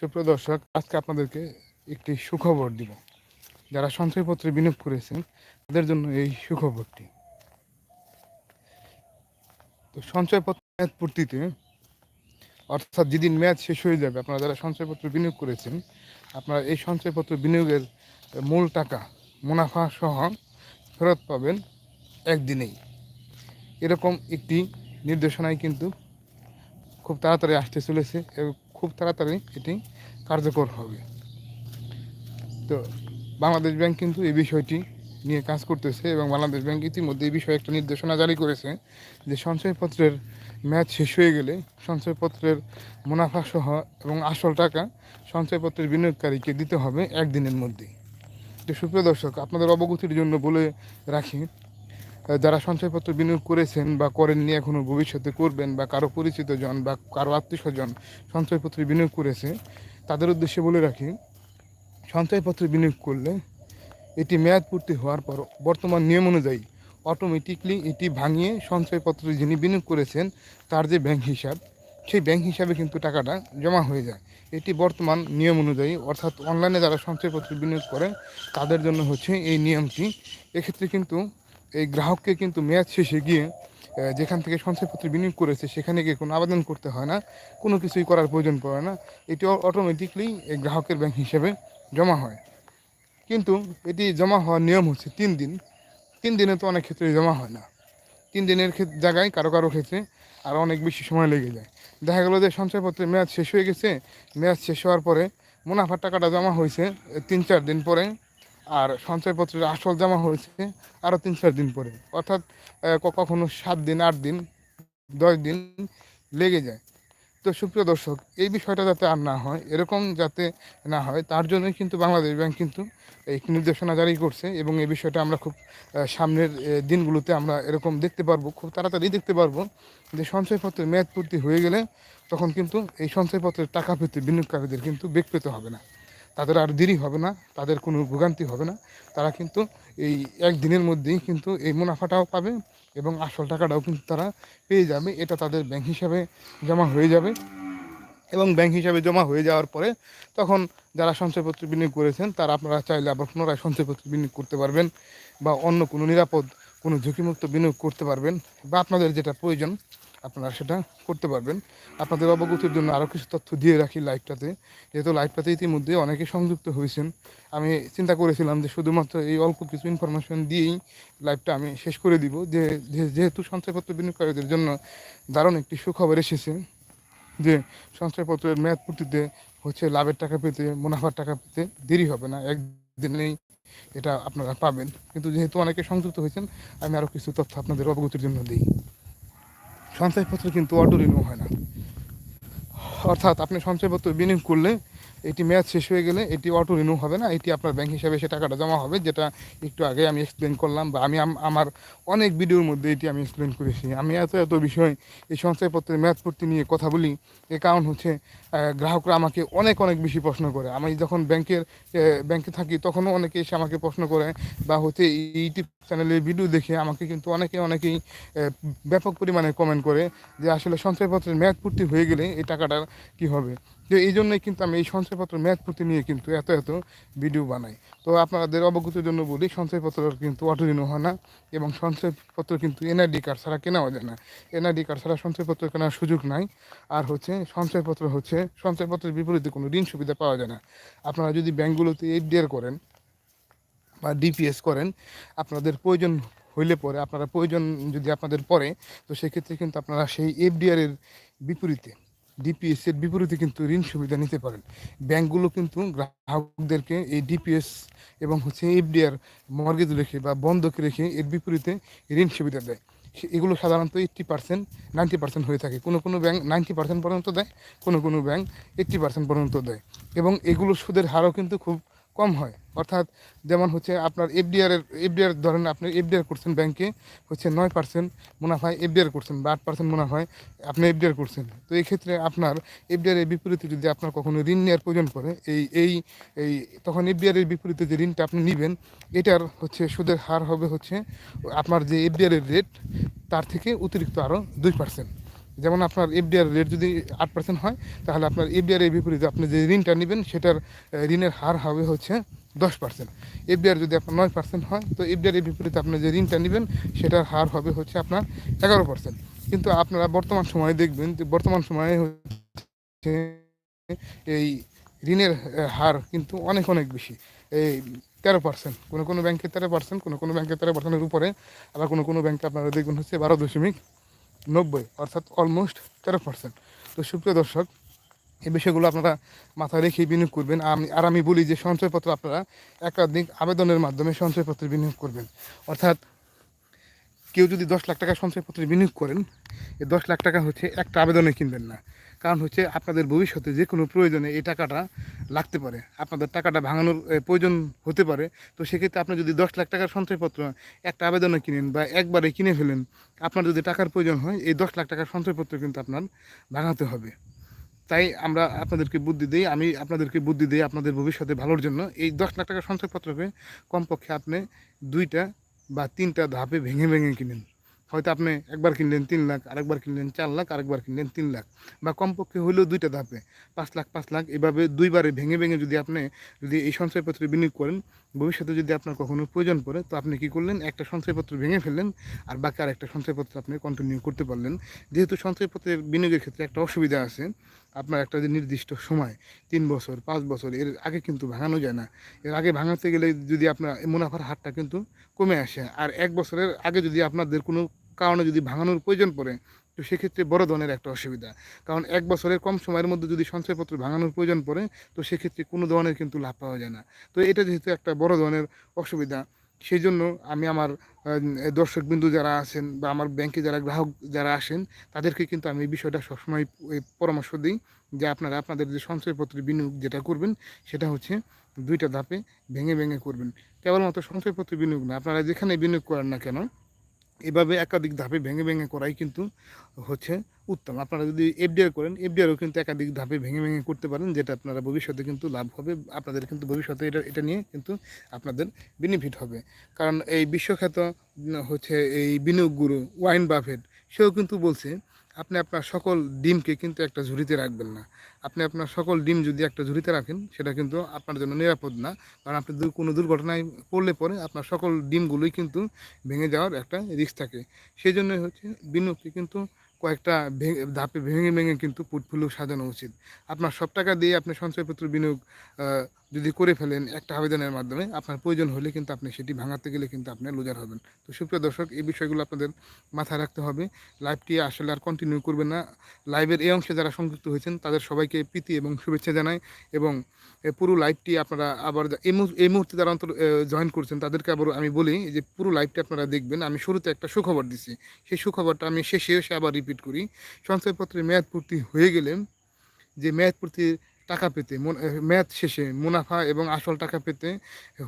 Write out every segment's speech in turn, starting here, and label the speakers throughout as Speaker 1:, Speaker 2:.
Speaker 1: সুপ্রিয় দর্শক, আজকে আপনাদেরকে একটি সুখবর দিব। যারা সঞ্চয়পত্রে বিনিয়োগ করেছেন, তাদের জন্য এই সুখবরটি। তো সঞ্চয়পত্র মেয়াদ পূর্তিতে, অর্থাৎ যেদিন মেয়াদ শেষ হয়ে যাবে, আপনারা যারা সঞ্চয়পত্র বিনিয়োগ করেছেন, আপনারা এই সঞ্চয়পত্র বিনিয়োগের মূল টাকা, মুনাফা সহ ফেরত পাবেন একদিনেই। এরকম একটি নির্দেশনায় কিন্তু খুব তাড়াতাড়ি আসতে চলেছে খুব তাড়াতাড়ি এটি কার্যকর হবে। তো বাংলাদেশ ব্যাংক কিন্তু এই বিষয়টি নিয়ে কাজ করতেছে এবং বাংলাদেশ ব্যাংক ইতিমধ্যে এই বিষয়ে একটা নির্দেশনা জারি করেছে যে সঞ্চয়পত্রের ম্যাচ শেষ হয়ে গেলে সঞ্চয়পত্রের মুনাফা সহ এবং আসল টাকা সঞ্চয়পত্রের বিনিয়োগকারীকে দিতে হবে একদিনের মধ্যে তো সুপ্রিয় দর্শক, আপনাদের অবগতির জন্য বলে রাখি যারা সঞ্চয়পত্র বিনিয়োগ করেছেন বা করেননি এখনও ভবিষ্যতে করবেন বা কারও পরিচিত জন বা কারও আত্মীয় স্বজন সঞ্চয়পত্রে বিনিয়োগ করেছে, তাদের উদ্দেশ্যে বলে রাখি, সঞ্চয়পত্রে বিনিয়োগ করলে এটি মেয়াদ পূর্তি হওয়ার পর বর্তমান নিয়ম অনুযায়ী অটোমেটিকলি এটি ভাঙিয়ে সঞ্চয়পত্রে যিনি বিনিয়োগ করেছেন, তার যে ব্যাংক হিসাব, সেই ব্যাংক হিসাবে কিন্তু টাকাটা জমা হয়ে যায়। এটি বর্তমান নিয়ম অনুযায়ী, অর্থাৎ অনলাইনে যারা সঞ্চয়পত্র বিনিয়োগ করেন তাদের জন্য হচ্ছে এই নিয়মটি। এক্ষেত্রে কিন্তু এই গ্রাহককে কিন্তু মেয়াদ শেষে গিয়ে যেখান থেকে সঞ্চয়পত্র বিনিয়োগ করেছে, সেখানে গিয়ে কোনো আবেদন করতে হয় না, কোনো কিছুই করার প্রয়োজন পড়ে না। এটি অটোমেটিকলি এই গ্রাহকের ব্যাংক হিসেবে জমা হয়। কিন্তু এটি জমা হওয়ার নিয়ম হচ্ছে তিন দিন। তিন দিনে তো অনেক ক্ষেত্রে জমা হয় না। তিন দিনের জায়গায় কারও কারও ক্ষেত্রে আরও অনেক বেশি সময় লেগে যায়। দেখা গেলো যে সঞ্চয়পত্রের মেয়াদ শেষ হয়ে গেছে। মেয়াদ শেষ হওয়ার পরে মুনাফার টাকাটা জমা হয়েছে তিন চার দিন পরে। আর সঞ্চয়পত্রের আসল জমা হয়েছে আরও তিন চার দিন পরে। অর্থাৎ কখনো সাত দিন, আট দিন, দশ দিন লেগে যায়। তো সুপ্রিয় দর্শক, এই বিষয়টা যাতে আর না হয়, এরকম যাতে না হয়, তার জন্যই কিন্তু বাংলাদেশ ব্যাংক কিন্তু এই নির্দেশনা জারি করছে এবং এই বিষয়টা আমরা খুব সামনের দিনগুলোতে আমরা এরকম দেখতে পারব, খুব তাড়াতাড়ি দেখতে পারব যে সঞ্চয়পত্রের মেয়াদ পূর্তি হয়ে গেলে তখন কিন্তু এই সঞ্চয়পত্রের টাকা পেতে বিনিয়োগকারীদের কিন্তু বেগ পেতে হবে না। তাদের আর দেরি হবে না, তাদের কোনো ভোগান্তি হবে না। তারা কিন্তু এই একদিনের মধ্যেই কিন্তু এই মুনাফাটাও পাবে এবং আসল টাকাটাও কিন্তু তারা পেয়ে যাবে। এটা তাদের ব্যাংক হিসাবে জমা হয়ে যাবে এবং ব্যাংক হিসাবে জমা হয়ে যাওয়ার পরে তখন যারা সঞ্চয়পত্র বিনিয়োগ করেছেন, তারা আপনারা চাইলে আবার পুনরায় সঞ্চয়পত্র বিনিয়োগ করতে পারবেন বা অন্য কোনো নিরাপদ, কোনো ঝুঁকিমুক্ত বিনিয়োগ করতে পারবেন বা আপনাদের যেটা প্রয়োজন আপনারা সেটা করতে পারবেন। আপনাদের অবগতির জন্য আরও কিছু তথ্য দিয়ে রাখি লাইভটাতে। যেহেতু লাইভটাতে ইতিমধ্যে অনেকে সংযুক্ত হয়েছেন। আমি চিন্তা করেছিলাম যে শুধুমাত্র এই অল্প কিছু ইনফরমেশন দিয়েই লাইভটা আমি শেষ করে দিব। যে যেহেতু সঞ্চয়পত্র বিনিয়োগকারীদের জন্য দারুণ একটি সুখবর এসেছে যে সঞ্চয়পত্রের মেয়াদ পূর্তিতে হচ্ছে লাভের টাকা পেতে, মুনাফার টাকা পেতে দেরি হবে না। একদিনেই এটা আপনারা পাবেন। কিন্তু যেহেতু অনেকে সংযুক্ত হয়েছেন, আমি আরও কিছু তথ্য আপনাদের অবগতির জন্য দিই। সঞ্চয়পত্র কিন্তু অটো রিনিউ হয় না। অর্থাৎ আপনি সঞ্চয়পত্র বিনিয়োগ করলে এটি মেয়াদ শেষ হয়ে গেলে এটি অটো রিনিউ হবে না, এটি আপনার ব্যাংক হিসাবে সে টাকাটা জমা হবে, যেটা একটু আগে আমি এক্সপ্লেন করলাম বা আমি আমার অনেক ভিডিওর মধ্যে এটি আমি এক্সপ্লেন করেছি। আমি এত এত বিষয় এই সঞ্চয়পত্রের মেয়াদ পূর্তি নিয়ে কথা বলি, এ কারণ হচ্ছে গ্রাহকরা আমাকে অনেক অনেক বেশি প্রশ্ন করে। আমি যখন ব্যাংকের ব্যাংকে থাকি তখনও অনেকে এসে আমাকে প্রশ্ন করে বা হচ্ছে ইউটিউব চ্যানেলের ভিডিও দেখে আমাকে কিন্তু অনেকে, অনেকেই ব্যাপক পরিমাণে কমেন্ট করে যে আসলে সঞ্চয়পত্রের মেয়াদ পূর্তি হয়ে গেলে এই টাকাটার কি হবে। তো এই জন্যই কিন্তু আমি এই সঞ্চয়পত্র পূর্তি নিয়ে কিন্তু এত এত ভিডিও বানাই। তো আপনাদের অবগতির জন্য বলি, সঞ্চয়পত্র কিন্তু অটো রিনিউ হয় না এবং সঞ্চয়পত্র কিন্তু এনআইডি কার্ড ছাড়া কেনাও যায় না। এনআইডি কার্ড ছাড়া সঞ্চয়পত্র কেনার সুযোগ নাই। আর হচ্ছে সঞ্চয়পত্র হচ্ছে, সঞ্চয়পত্রের বিপরীতে কোনো ঋণ সুবিধা পাওয়া যায় না। আপনারা যদি ব্যাঙ্কগুলোতে এফডিআর করেন বা ডিপিএস করেন, আপনাদের প্রয়োজন হইলে পরে, আপনারা প্রয়োজন যদি আপনাদের পড়ে, তো সেক্ষেত্রে কিন্তু আপনারা সেই এফডিআর এর বিপরীতে ডিপিএস এর বিপরীতে কিন্তু ঋণ সুবিধা নিতে পারেন। ব্যাংকগুলো কিন্তু গ্রাহকদেরকে এই ডিপিএস এবং হচ্ছে এফডিআর মর্গেজ রেখে বা বন্ধক রেখে এর বিপরীতে ঋণ সুবিধা দেয়। এগুলো সাধারণত এইট্টি পার্সেন্ট নাইনটি পার্সেন্ট হয়ে থাকে। কোনো কোনো ব্যাংক নাইনটি পার্সেন্ট পর্যন্ত দেয়, কোনো কোনো ব্যাংক এইট্টি পার্সেন্ট পর্যন্ত দেয়। এবং এগুলোর সুদের হারও কিন্তু খুব কম হয়। অর্থাৎ যেমন হচ্ছে আপনার এফডিআর এর এফডিআর ধরেন আপনি এফডিআর করছেন ব্যাংকে হচ্ছে নয় পার্সেন্ট মুনাফায় এফডিআর করছেন বা আট পার্সেন্ট মুনাফায় আপনি এফডিআর করছেন। তো এই ক্ষেত্রে আপনার এফডিআর এর বিপরীতে যদি আপনার কখনো ঋণ নেওয়ার প্রয়োজন পড়ে, এই এই এই তখন এফডিআর এর বিপরীতে যে ঋণটা আপনি নেবেন, এটার হচ্ছে সুদের হার হবে হচ্ছে আপনার যে এফডিআর এর রেট তার থেকে অতিরিক্ত আরও দুই পার্সেন্ট যেমন আপনার এফডিআর রেট যদি আট পার্সেন্ট হয়, তাহলে আপনার এফডিআর এর বিপরীতে আপনি যে ঋণটা নেবেন, সেটার ঋণের হার হবে হচ্ছে দশ পার্সেন্ট এফডিআর যদি আপনার নয় পার্সেন্ট হয়, তো এফডিআর এর বিপরীতে আপনি যে ঋণটা নেবেন, সেটার হার হবে হচ্ছে আপনার এগারো পার্সেন্ট কিন্তু আপনারা বর্তমান সময়ে দেখবেন যে, বর্তমান সময়ে হচ্ছে এই ঋণের হার কিন্তু অনেক অনেক বেশি। এই তেরো পার্সেন্ট কোনো কোনো ব্যাংকে তেরো পার্সেন্ট কোনো কোনো ব্যাংকে তেরো পার্সেন্টের উপরে, আবার কোনো কোনো ব্যাংকে আপনারা দেখবেন হচ্ছে বারো দশমিক নব্বই, অর্থাৎ অলমোস্ট তেরো পার্সেন্ট তো সুপ্রিয় দর্শক, এই বিষয়গুলো আপনারা মাথায় রেখে বিনিয়োগ করবেন। আমি আর আমি বলি যে সঞ্চয়পত্র আপনারা একাধিক আবেদনের মাধ্যমে সঞ্চয়পত্রে বিনিয়োগ করবেন। অর্থাৎ কেউ যদি দশ লাখ টাকা সঞ্চয়পত্রে বিনিয়োগ করেন, এই দশ লাখ টাকা হচ্ছে একটা আবেদনে কিনবেন না। কারণ হচ্ছে আপনাদের ভবিষ্যতে যে কোনো প্রয়োজনে এই টাকাটা লাগতে পারে। আপনাদের টাকাটা ভাঙানোর প্রয়োজন হতে পারে। তো সেক্ষেত্রে আপনি যদি দশ লাখ টাকার সঞ্চয়পত্র একটা আবেদনে কিনেন বা একবারে কিনে ফেলেন, আপনার যদি টাকার প্রয়োজন হয়, এই দশ লাখ টাকার সঞ্চয়পত্র কিন্তু আপনার ভাঙাতে হবে। তাই আমরা আপনাদেরকে বুদ্ধি দিই, আমি আপনাদেরকে বুদ্ধি দিই আপনাদের ভবিষ্যতে ভালোর জন্য। এই দশ লাখ টাকার সঞ্চয়পত্রকে কমপক্ষে আপনি দুইটা বা তিনটা ধাপে ভেঙে ভেঙে কিনেন। হয়তো আপনি একবার কিনলেন তিন লাখ, আরেকবার কিনলেন চার লাখ, আরেকবার কিনলেন তিন লাখ বা কমপক্ষে হলেও দুইটা ধাপে, পাঁচ লাখ পাঁচ লাখ এভাবে দুইবারে ভেঙে ভেঙে যদি আপনি যদি এই সঞ্চয়পত্রে বিনিয়োগ করেন, ভবিষ্যতে যদি আপনার কখনো প্রয়োজন পড়ে, তো আপনি কি করলেন? একটা সঞ্চয়পত্র ভেঙে ফেললেন আর বাকি আর একটা সঞ্চয়পত্র আপনি কন্টিনিউ করতে পারলেন। যেহেতু সঞ্চয়পত্রের বিনিয়োগের ক্ষেত্রে একটা অসুবিধা আছে, আপনার একটা যে নির্দিষ্ট সময়, তিন বছর, পাঁচ বছর, এর আগে কিন্তু ভাঙানো যায় না। এর আগে ভাঙাতে গেলে যদি আপনার মুনাফার হারটা কিন্তু কমে আসে আর এক বছরের আগে যদি আপনাদের কোনো কারণে যদি ভাঙানোর প্রয়োজন পড়ে, তো সেক্ষেত্রে বড় ধরনের একটা অসুবিধা। কারণ এক বছরের কম সময়ের মধ্যে যদি সঞ্চয়পত্র ভাঙানোর প্রয়োজন পড়ে, তো সেক্ষেত্রে কোনো ধরনের কিন্তু লাভ পাওয়া যায় না। তো এটা যেহেতু একটা বড় ধরনের অসুবিধা সেই জন্য আমি আমার দর্শক বিন্দু যারা আছেন বা আমার ব্যাংকে যারা গ্রাহক যারা আসেন, তাদেরকে কিন্তু আমি এই বিষয়টা সবসময় পরামর্শ দিই যে আপনারা আপনাদের যে সঞ্চয়পত্রের বিনিয়োগ যেটা করবেন, সেটা হচ্ছে দুইটা ধাপে ভেঙে ভেঙে করবেন। কেবলমাত্র সঞ্চয়পত্র বিনিয়োগ না, আপনারা যেখানে বিনিয়োগ করেন না কেন এভাবে একাধিক ধাপে ভেঙে ভেঙে করাই কিন্তু হচ্ছে উত্তম। আপনারা যদি এফডিআর করেন এফডিআরও কিন্তু একাধিক ধাপে ভেঙে ভেঙে করতে পারেন, যেটা আপনারা ভবিষ্যতে কিন্তু লাভ হবে। আপনাদের কিন্তু ভবিষ্যতে এটা এটা নিয়ে কিন্তু আপনাদের বেনিফিট হবে। কারণ এই বিশ্বখ্যাত হচ্ছে এই বিনিয়োগ গুরু ওয়াইন বাফেট, সেও কিন্তু বলছে আপনি আপনার সকল ডিমকে কিন্তু একটা ঝুড়িতে রাখবেন না। আপনি আপনার সকল ডিম যদি একটা ঝুড়িতে রাখেন, সেটা কিন্তু আপনার জন্য নিরাপদ না। কারণ আপনি কোনো দুর্ঘটনায় পড়লে পরে আপনার সকল ডিমগুলোই কিন্তু ভেঙে যাওয়ার একটা রিস্ক থাকে। সেই জন্যই হচ্ছে বিনিয়োগকে কিন্তু কয়েকটা ধাপে ভেঙে ভেঙে কিন্তু পোর্টফোলিও সাজানো উচিত। আপনার সব টাকা দিয়ে আপনি সঞ্চয়পত্র বিনিয়োগ যদি করে ফেলেন একটা আবেদনের মাধ্যমে, আপনার প্রয়োজন হলে কিন্তু আপনি সেটি ভাঙাতে গেলে কিন্তু আপনি লুজার হবেন। তো সুপ্রিয় দর্শক, এই বিষয়গুলো আপনাদের মাথায় রাখতে হবে। লাইভটি আসলে আর কন্টিনিউ করবে না। লাইভের এই অংশে যারা সংযুক্ত হয়েছেন, তাদের সবাইকে প্রীতি এবং শুভেচ্ছা জানাই এবং পুরো লাইভটি আপনারা আবার এই মুহূর্তে যারা অন্তর জয়েন করছেন, তাদেরকে আবার আমি বলি যে, পুরো লাইভটি আপনারা দেখবেন। আমি শুরুতে একটা সুখবর দিছি। সেই সুখবরটা আমি শেষে এসে আবার রিপিট করি। সঞ্চয়পত্রের মেয়াদ পূর্তি হয়ে গেলে যে মেয়াদ পূর্তির টাকা পেতে মেয়াদ শেষে মুনাফা এবং আসল টাকা পেতে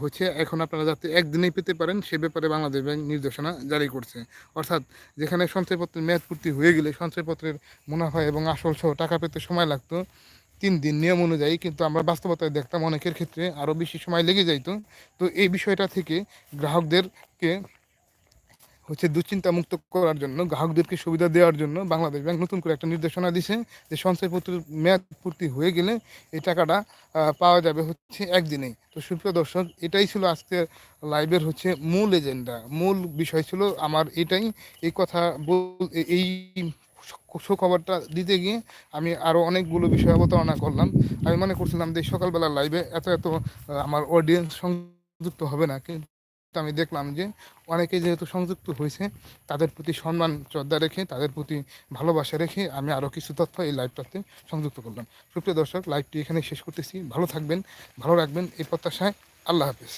Speaker 1: হচ্ছে এখন আপনারা যাতে একদিনেই পেতে পারেন, সে ব্যাপারে বাংলাদেশ ব্যাংক নির্দেশনা জারি করছে। অর্থাৎ যেখানে সঞ্চয়পত্রের মেয়াদ পূর্তি হয়ে গেলে সঞ্চয়পত্রের মুনাফা এবং আসল সহ টাকা পেতে সময় লাগতো তিন দিন নিয়ম অনুযায়ী, কিন্তু আমরা বাস্তবতায় দেখতাম অনেকের ক্ষেত্রে আরও বেশি সময় লেগে যাইতো। তো এই বিষয়টা থেকে গ্রাহকদেরকে হচ্ছে দুশ্চিন্তা মুক্ত করার জন্য, গ্রাহকদেরকে সুবিধা দেওয়ার জন্য বাংলাদেশ ব্যাংক নতুন করে একটা নির্দেশনা দিছে যে সঞ্চয়পত্রের মেয়াদ পূর্তি হয়ে গেলে এই টাকাটা পাওয়া যাবে হচ্ছে একদিনেই তো সুপ্রিয় দর্শক, এটাই ছিল আজকে লাইভের হচ্ছে মূল এজেন্ডা। মূল বিষয় ছিল আমার এটাই, এই কথা বল এই সুখবরটা দিতে গিয়ে আমি আরও অনেকগুলো বিষয় অবতারণা করলাম। আমি মনে করছিলাম যে সকালবেলা লাইভে এত এত আমার অডিয়েন্স সংযুক্ত হবে না, কিন্তু আমি দেখলাম যে অনেকে যেহেতু সংযুক্ত হয়েছে, তাদের প্রতি সম্মান, শ্রদ্ধা রেখে, তাদের প্রতি ভালোবাসা রেখে আমি আরও কিছু তথ্য এই লাইভটাতে সংযুক্ত করলাম। সুপ্রিয় দর্শক লাইভটি এখানে শেষ করতেছি। ভালো থাকবেন, ভালো রাখবেন এই প্রত্যাশায়। আল্লাহ হাফিজ।